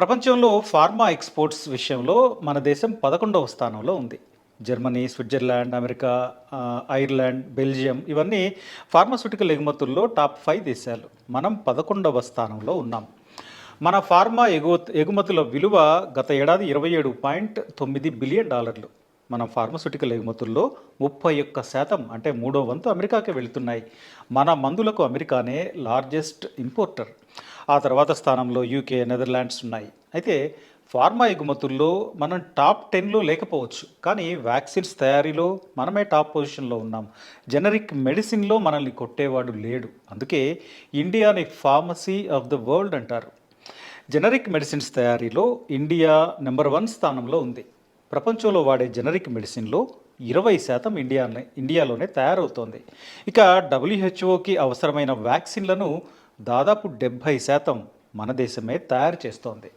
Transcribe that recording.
ప్రపంచంలో pharma exports విషయంలో మన దేశం పదకొండవ స్థానంలో ఉంది. Germany Switzerland America Ireland Belgium ఇవన్నీ ఫార్మాస్యూటికల్ ఎగుమతుల్లో టాప్ ఫైవ్ దేశాలు. మనం పదకొండవ స్థానంలో ఉన్నాం. మన ఫార్మా ఎగు ఎగుమతుల విలువ గత ఏడాది ఇరవై ఏడు పాయింట్ తొమ్మిది బిలియన్ డాలర్లు. మన ఫార్మస్యూటికల్ ఎగుమతుల్లో ముప్పై ఒక్క శాతం అంటే మూడో వంతు అమెరికాకే వెళుతున్నాయి. మన మందులకు అమెరికానే లార్జెస్ట్ ఇంపోర్టర్ ఆ తర్వాత స్థానంలో యూకే నెదర్లాండ్స్ ఉన్నాయి. అయితే ఫార్మా ఎగుమతుల్లో మనం టాప్ టెన్లో లేకపోవచ్చు. కానీ వ్యాక్సిన్స్ తయారీలో మనమే టాప్ పొజిషన్లో ఉన్నాం. జనరిక్ మెడిసిన్లో మనల్ని కొట్టేవాడు లేడు. అందుకే ఇండియాని ఫార్మసీ ఆఫ్ ద వరల్డ్ అంటారు. జనరిక్ మెడిసిన్స్ తయారీలో ఇండియా నెంబర్ వన్ స్థానంలో ఉంది. ప్రపంచంలో వాడే జనరిక్ మెడిసిన్లో ఇరవై శాతం ఇండియానే ఇండియాలోనే తయారవుతోంది. ఇక డబ్ల్యూహెచ్ఓకి అవసరమైన వ్యాక్సిన్లను దాదాపు డెబ్భై శాతం మన దేశమే తయారు చేస్తోంది.